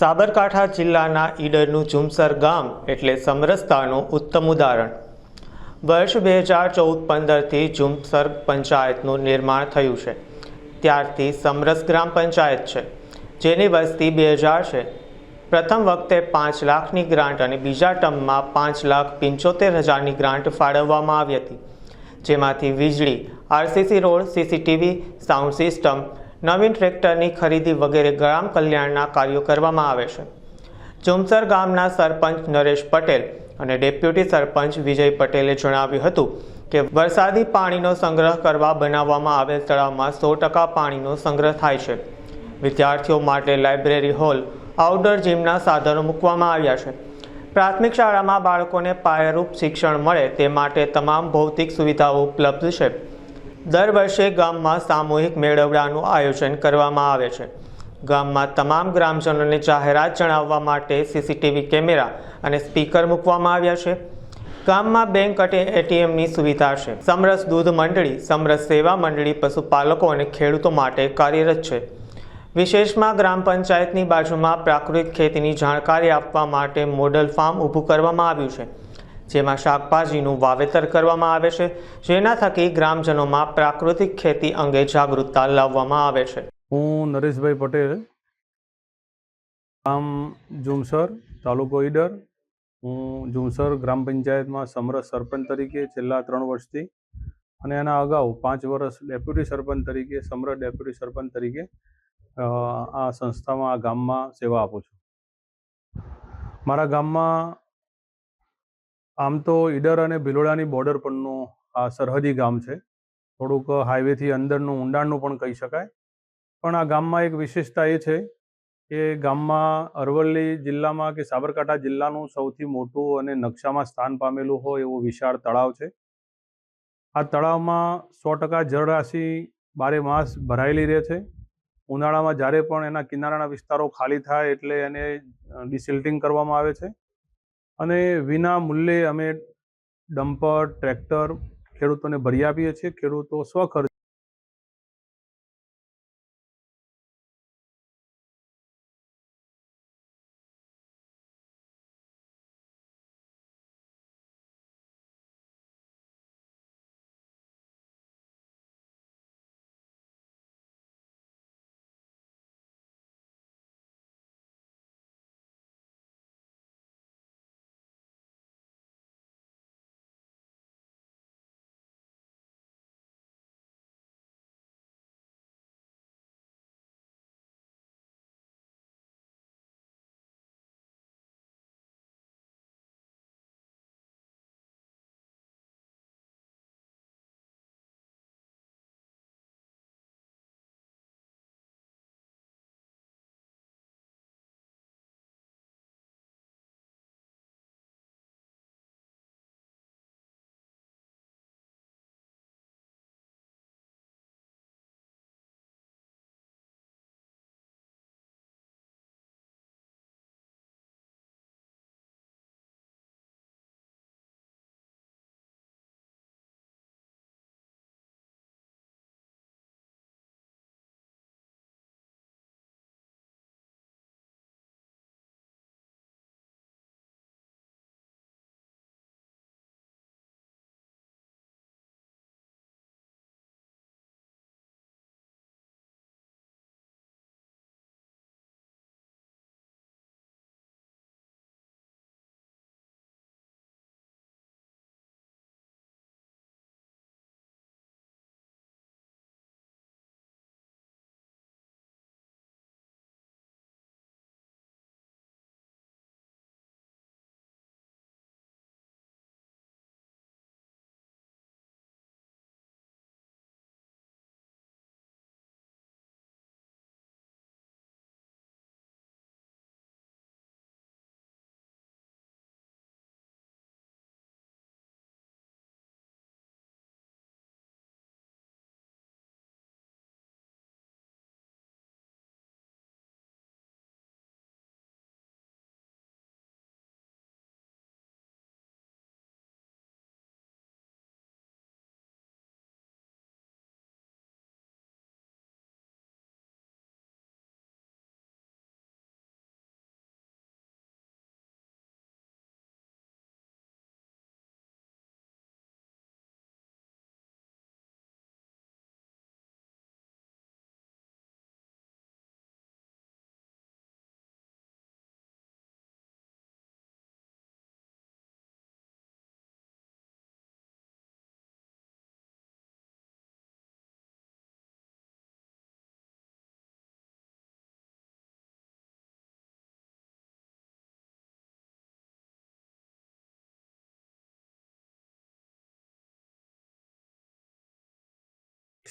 સાબરકાંઠા જિલ્લાના ઈડરનું ઝુમસર ગામ એટલે સમરસતાનું ઉત્તમ ઉદાહરણ. વર્ષ બે હજાર ચૌદ પંદરથી ઝુમસર પંચાયતનું નિર્માણ થયું છે. ત્યારથી સમરસ ગ્રામ પંચાયત છે, જેની વસ્તી બે હજાર છે. પ્રથમ વખતે પાંચ લાખની ગ્રાન્ટ અને બીજા ટર્મમાં પાંચ લાખ પંચોતેર હજારની ગ્રાન્ટ ફાળવવામાં આવી હતી. જેમાંથી વીજળી, RCC road, CCTV, sound system નવીન ટ્રેક્ટરની ખરીદી વગેરે ગ્રામ કલ્યાણના કાર્યો કરવામાં આવે છે. ચુમસર ગામના સરપંચ નરેશ પટેલ અને ડેપ્યુટી સરપંચ વિજય પટેલે જણાવ્યું હતું કે વરસાદી પાણીનો સંગ્રહ કરવા બનાવવામાં આવેલ તળાવમાં સો ટકા પાણીનો સંગ્રહ થાય છે. વિદ્યાર્થીઓ માટે લાઇબ્રેરી હોલ, આઉટડોર જીમના સાધનો મૂકવામાં આવ્યા છે. પ્રાથમિક શાળામાં બાળકોને પાયારૂપ શિક્ષણ મળે તે માટે તમામ ભૌતિક સુવિધાઓ ઉપલબ્ધ છે. દર વર્ષે ગામમાં સામૂહિક મેળવડાનું આયોજન કરવામાં આવે છે. ગામમાં તમામ ગ્રામજનોને જાહેરાત જણાવવા માટે સીસીટીવી કેમેરા અને સ્પીકર મૂકવામાં આવ્યા છે. ગામમાં બેંક અને એટીએમની સુવિધા છે. સમરસ દૂધ મંડળી, સમરસ સેવા મંડળી, પશુપાલકો અને ખેડૂતો માટે કાર્યરત છે. વિશેષમાં ગ્રામ પંચાયતની બાજુમાં પ્રાકૃતિક ખેતીની જાણકારી આપવા માટે મોડલ ફાર્મ ઊભું કરવામાં આવ્યું છે. જેમાં શાકભાજીનું વાવેતર કરવામાં આવે છે, જેના થકી ગ્રામજનોમાં પ્રાકૃતિક ખેતી અંગે જાગૃતતા લાવવામાં આવે છે. હું નરેશભાઈ પટેલ, ગામ જુમસર તાલુકો ઈડર. હું જુમસર ગ્રામ પંચાયતમાં સમરસ સરપંચ તરીકે છેલ્લા ત્રણ વર્ષથી અને એના અગાઉ પાંચ વર્ષ ડેપ્યુટી સરપંચ તરીકે સમરસ ડેપ્યુટી સરપંચ તરીકે આ સંસ્થામાં, આ ગામમાં સેવા આપું છું. મારા ગામમાં આમ તો ઈડર અને ભિલોડાની બોર્ડર પરનું આ સરહદી ગામ છે. થોડુંક હાઈવેથી અંદરનું ઊંડાણનું પણ કહી શકાય. પણ આ ગામમાં એક વિશેષતા એ છે કે ગામમાં અરવલ્લી જિલ્લામાં કે સાબરકાંઠા જિલ્લાનું સૌથી મોટું અને નકશામાં સ્થાન પામેલું હોય એવું વિશાળ તળાવ છે. આ તળાવમાં સો ટકા જળરાશિ બારે માસ ભરાયેલી રહે છે. ઉનાળામાં જ્યારે પણ એના કિનારાના વિસ્તારો ખાલી થાય એટલે એને ડિસિલ્ટિંગ કરવામાં આવે છે. અને વિના મૂલ્યે અમે ડમ્પર ટ્રેક્ટર ખેડૂતોને ભરી આપીએ છીએ. ખેડૂતો સ્વખર્ચ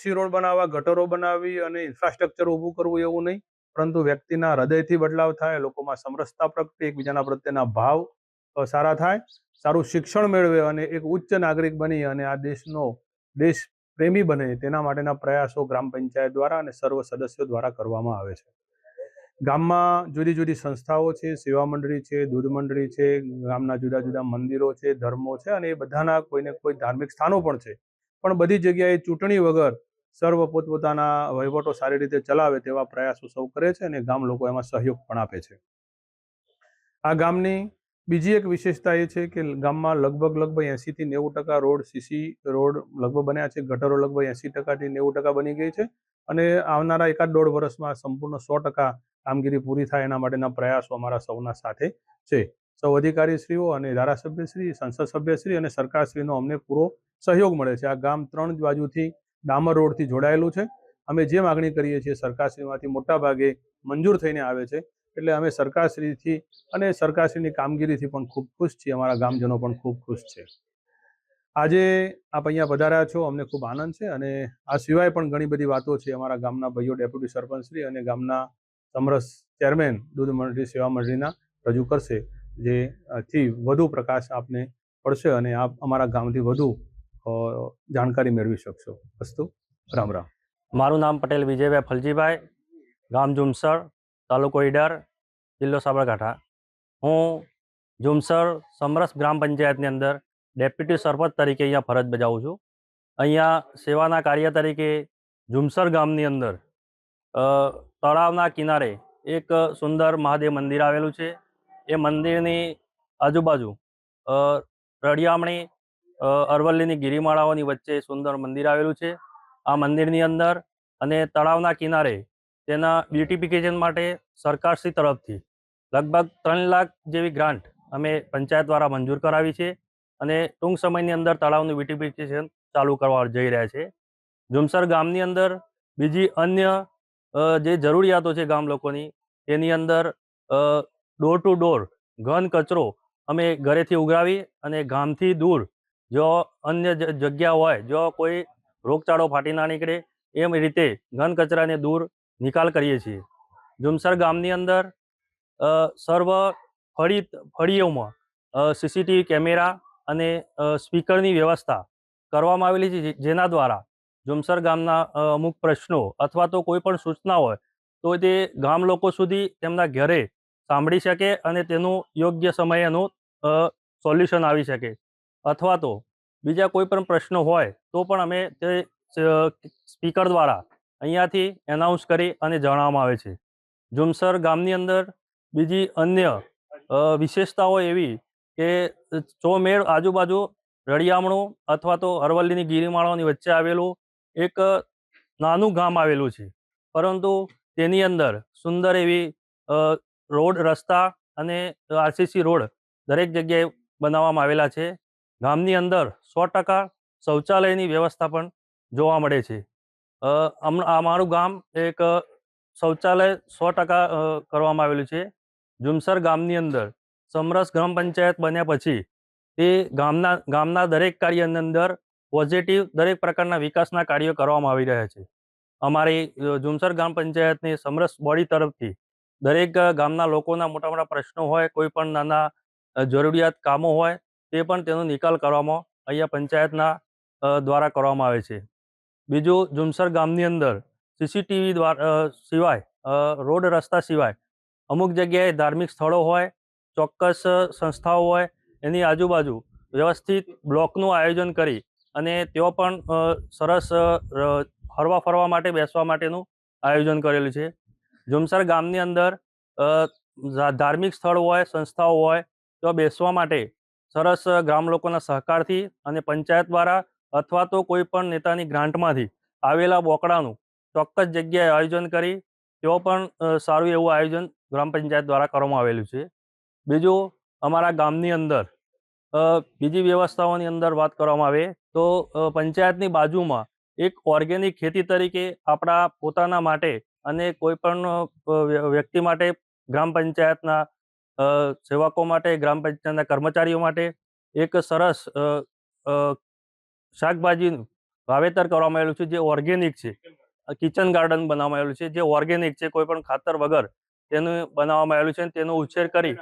સી રોડ બનાવવા, ગટરો બનાવી અને ઇન્ફ્રાસ્ટ્રક્ચર ઊભું કરવું એવું નહીં. પરંતુ વ્યક્તિના હૃદયથી બદલાવ થાય, લોકોમાં સમરસતા પ્રગટે, એકબીજાના પ્રત્યેના ભાવ સારા થાય, સારું શિક્ષણ મેળવે અને એક ઉચ્ચ નાગરિક બની અને આ દેશનો દેશ પ્રેમી બને, તેના માટેના પ્રયાસો ગ્રામ પંચાયત દ્વારા અને સર્વ સદસ્યો દ્વારા કરવામાં આવે છે. ગામમાં જુદી જુદી સંસ્થાઓ છે, સેવા મંડળી છે, દૂધ મંડળી છે, ગામના જુદા જુદા મંદિરો છે, ધર્મો છે અને એ બધાના કોઈને કોઈ ધાર્મિક સ્થાનો પણ છે. પણ બધી જગ્યાએ ચૂંટણી વગર સર્વ પોતપોતાના વહીવટો સારી રીતે ચલાવે તેવા પ્રયાસો સૌ કરે છે અને ગામ લોકો એમાં સહયોગ પણ આપે છે. આ ગામની બીજી એક વિશેષતા એ છે કે ગામમાં લગભગ લગભગ એંશીથી નેવું ટકા રોડ સીસી રોડ લગભગ બન્યા છે, ગટરો લગભગ એંસી ટકાથી નેવું ટકા બની ગઈ છે અને આવનારા એકાદ દોઢ વર્ષમાં સંપૂર્ણ સો ટકા કામગીરી પૂરી થાય એના માટેના પ્રયાસો અમારા સૌના સાથે છે. સૌ અધિકારીશ્રીઓ અને ધારાસભ્યશ્રી, સંસદ સભ્યશ્રી અને સરકારશ્રીનો અમને પૂરો સહયોગ મળે છે. આ ગામ ત્રણ બાજુથી ડામર રોડથી જોડાયેલું છે. અમે જે માગણી કરીએ છીએ સરકારશ્રીમાંથી મોટા ભાગે મંજૂર થઈને આવે છે. એટલે અમે સરકારશ્રીથી અને સરકારશ્રીની કામગીરીથી પણ ખૂબ ખુશ છીએ. અમારા ગામજનો પણ ખૂબ ખુશ છે. આજે આપ અહીંયા પધાર્યા છો. અમને ખૂબ આનંદ છે અને આ સિવાય પણ ઘણી બધી વાતો છે અમારા ગામના ભાઈઓ ડેપ્યુટી સરપંચશ્રી અને ગામના સમરસ ચેરમેન દૂધ મંડળી સેવા મંડળીના રજૂ કરશે. જેથી વધુ પ્રકાશ આપને પડશે અને આપ અમારા ગામથી વધુ જાણકારી મેળવી શકશો. અસ્તુ. રામ રામ. મારું નામ પટેલ વિજયભાઈ ફલજીભાઈ, ગામ ઝુમસર, તાલુકો ઈડર, જિલ્લો સાબરકાંઠા. હું ઝુમસર સમરસ ગ્રામ પંચાયતની અંદર ડેપ્યુટી સરપંચ તરીકે અહીંયા ફરજ બજાવું છું. અહીંયા સેવાના કાર્ય તરીકે ઝુમસર ગામની અંદર તળાવના કિનારે એક સુંદર મહાદેવ મંદિર આવેલું છે. એ મંદિરની આજુબાજુ રળિયામણી અરવલ્લીની ગિરિમાળાઓની વચ્ચે સુંદર મંદિર આવેલું છે. આ મંદિરની અંદર અને તળાવના કિનારે તેના બ્યુટિફિકેશન માટે સરકારશ્રી તરફથી લગભગ ત્રણ લાખ જેવી ગ્રાન્ટ અમે પંચાયત દ્વારા મંજૂર કરાવી છે અને ટૂંક સમયની અંદર તળાવનું બ્યુટિફિકેશન ચાલુ કરવા જઈ રહ્યા છે. ઝુમસર ગામની અંદર બીજી અન્ય જે જરૂરિયાતો છે ગામ લોકોની તેની અંદર ડોર ટુ ડોર ઘન કચરો અમે ઘરેથી ઉઘરાવી અને ગામથી દૂર જો અન્ય જગ્યા હોય, જો કોઈ રોગચાળો ફાટી ના નીકળે, એમ રીતે ઘન કચરાને દૂર નિકાલ કરીએ છીએ. ઝુમસર ગામની અંદર સર્વ ફળી ફળીઓમાં સીસીટીવી કેમેરા અને સ્પીકરની વ્યવસ્થા કરવામાં આવેલી છે જેના દ્વારા ઝુમસર ગામના અમુક પ્રશ્નો અથવા તો કોઈ પણ સૂચના હોય, તો તે ગામ લોકો સુધી તેમના ઘરે સાંભળી શકે અને તેનું યોગ્ય સમયે એનું સોલ્યુશન આવી શકે. અથવા તો બીજા કોઈ પણ પ્રશ્નો હોય, તો પણ અમે તે સ્પીકર દ્વારા અહીંયાથી એનાઉન્સ કરી અને જણાવવામાં આવે છે. જુમસર ગામની અંદર બીજી અન્ય વિશેષતાઓ એવી કે ચોમેળ આજુબાજુ રળિયામણું અથવા તો અરવલ્લીની ગિરિમાળાઓની વચ્ચે આવેલું એક નાનું ગામ આવેલું છે. પરંતુ તેની અંદર સુંદર એવી રોડ રસ્તા અને આરસીસી રોડ દરેક જગ્યાએ બનાવવામાં આવેલા છે. ગામની અંદર સો ટકા શૌચાલયની વ્યવસ્થા પણ જોવા મળે છે. અમારું ગામ એક શૌચાલય સો ટકા કરવામાં આવેલું છે. જુમસર ગામની અંદર સમરસ ગ્રામ પંચાયત બન્યા પછી તે ગામના ગામના દરેક કાર્યની અંદર પોઝિટિવ દરેક પ્રકારના વિકાસના કાર્યો કરવામાં આવી રહ્યા છે. અમારી જુમસર ગ્રામ પંચાયતની સમરસ બોડી તરફથી દરેક ગામના લોકોના મોટા મોટા પ્રશ્નો હોય, કોઈ પણ નાના જરૂરિયાત કામો હોય તે પણ તેનો નિકાલ કરવામાં અહીંયા પંચાયતના દ્વારા કરવામાં આવે છે. બીજું, જુમસર ગામની અંદર સીસીટીવી દ્વારા સિવાય રોડ રસ્તા સિવાય અમુક જગ્યાએ ધાર્મિક સ્થળો હોય, ચોક્કસ સંસ્થાઓ હોય, એની આજુબાજુ વ્યવસ્થિત બ્લોકનું આયોજન કરી અને તેઓ પણ સરસ હરવા ફરવા માટે, બેસવા માટેનું આયોજન કરેલું છે. જુમસર ગામની અંદર ધાર્મિક સ્થળ હોય, સંસ્થાઓ હોય તો બેસવા માટે સરસ ગ્રામ લોકોના સહકારથી અને પંચાયત દ્વારા અથવા તો કોઈ પણ નેતાની ગ્રાન્ટમાંથી આવેલા બોકડાનું ચોક્કસ જગ્યાએ આયોજન કરી તેઓ પણ સારું એવું આયોજન ગ્રામ પંચાયત દ્વારા કરવામાં આવેલું છે. બીજું, અમારા ગામની અંદર બીજી વ્યવસ્થાઓની અંદર વાત કરવામાં આવે તો પંચાયતની બાજુમાં એક ઓર્ગેનિક ખેતી તરીકે આપણા પોતાના માટે અને કોઈ પણ વ્યક્તિ માટે ગ્રામ પંચાયતના સેવકો માટે, ગ્રામ પંચાયતના કર્મચારીઓ માટે એક સરસ શાકભાજીનું વાવેતર કરવામાં આવેલું છે, જે ઓર્ગેનિક છે. કિચન ગાર્ડન બનાવવામાં આવેલું છે, જે ઓર્ગેનિક છે, કોઈ પણ ખાતર વગર તેનું બનાવવામાં આવેલું છે અને તેનો ઉછેર કરી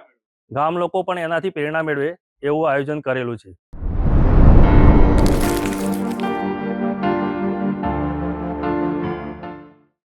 ગામ લોકો પણ એનાથી પ્રેરણા મેળવે એવું આયોજન કરેલું છે.